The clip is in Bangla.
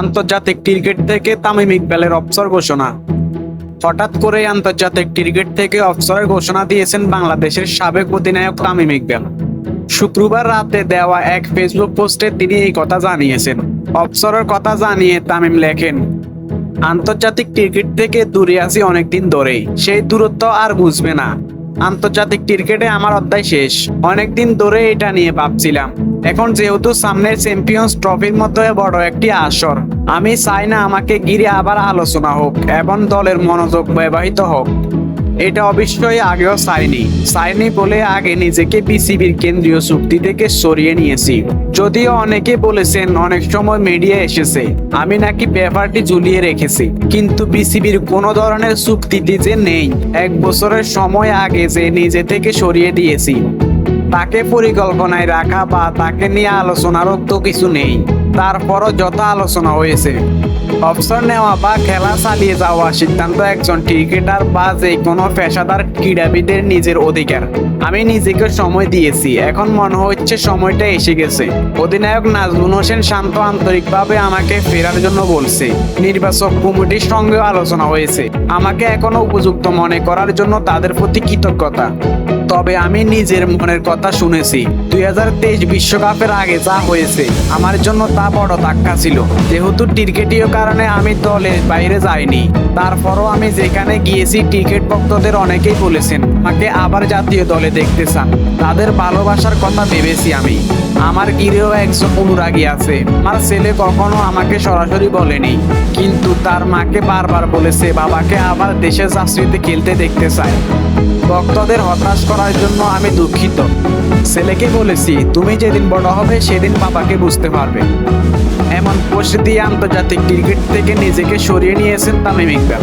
আন্তর্জাতিক ক্রিকেট থেকে তামিম ইকবালের অবসর ঘোষণা। হঠাৎ করে আন্তর্জাতিক ক্রিকেট থেকে অবসরের ঘোষণা দিয়েছেন বাংলাদেশের সাবেক অধিনায়ক তামিম ইকবাল। শুক্রবার রাতে দেওয়া এক ফেসবুক পোস্টে তিনি এই কথা জানিয়েছেন। অবসরের কথা জানিয়ে তামিম লেখেন, আন্তর্জাতিক ক্রিকেট থেকে দূরে আছি অনেকদিন ধরেই। সেই দূরত্ব আর বুঝবে না। আন্তর্জাতিক ক্রিকেটে আমার অধ্যায় শেষ। অনেকদিন ধরে এটা নিয়ে ভাবছিলাম। এখন যেহেতু সামনের চ্যাম্পিয়ন্স ট্রফির মতো বড় একটি আসর, আমি চাই না আমাকে ঘিরে আবার আলোচনা হোক এবং দলের মনোযোগ ব্যবহৃত হোক। এটা অবশ্যই আগেও চাইনি চাইনি বলে আগে নিজেকে বিসিবির কেন্দ্রীয় চুক্তি থেকে সরিয়ে নিয়েছি। যদিও অনেকে বলেছেন অনেক সময় মিডিয়া এসেছে। আমি নাকি ব্যাপারটি ঝুলিয়ে রেখেছি। কিন্তু বিসিবির কোনো ধরনের চুক্তিতে যে নেই। এক বছরের সময় আগে যে নিজে থেকে সরিয়ে দিয়েছি। তাকে পরিকল্পনায় রাখা বা তাকে নিয়ে আলোচনারও তো কিছু নেই। তারপরও যত আলোচনা হয়েছে, অবসর নেওয়া বা খেলা চালিয়ে যাওয়া সিদ্ধান্ত একজন ক্রিকেটার বা যে কোনো পেশাদার ক্রীড়াবিদের নিজের অধিকার। আমি নিজেকে সময় দিয়েছি, এখন মনে হচ্ছে সময়টা এসে গেছে। অধিনায়ক নাজমুল হোসেন শান্ত আন্তরিকভাবে আমাকে ফেরার জন্য বলছে, নির্বাচক কমিটির সঙ্গে আলোচনা হয়েছে। আমাকে এখনও উপযুক্ত মনে করার জন্য তাদের প্রতি কৃতজ্ঞতা। তবে আমি নিজের মনের কথা শুনেছি দুই বিশ্বকাপের আগে যা হয়েছে, আমার জন্য তা বড় ধাক্কা ছিল। যেহেতু ক্রিকেটীয় কারণে আমি দলের বাইরে যাইনি, তারপরও আমি যেখানে গিয়েছি ক্রিকেট ভক্তদের অনেকেই বলেছেন, আমাকে আবার জাতীয় দলে দেখতে চান। তাদের ভালোবাসার কথা ভেবেছি আমি। আমার গিরেও একজন অনুরাগী আছে। আমার ছেলে কখনো আমাকে সরাসরি বলেনি, কিন্তু তার মাকে বারবার বলেছে, বাবাকে আবার দেশের জার্সিতে খেলতে দেখতে চায় ভক্তদের হতাশ করার জন্য আমি দুঃখিত। ছেলেকে বলেছি, তুমি যেদিন বড় হবে সেদিন বাবাকে বুঝতে পারবে। এমন পোস্ট দিয়ে আন্তর্জাতিক ক্রিকেট থেকে নিজেকে সরিয়ে নিয়েছেন তামিম ইকবাল।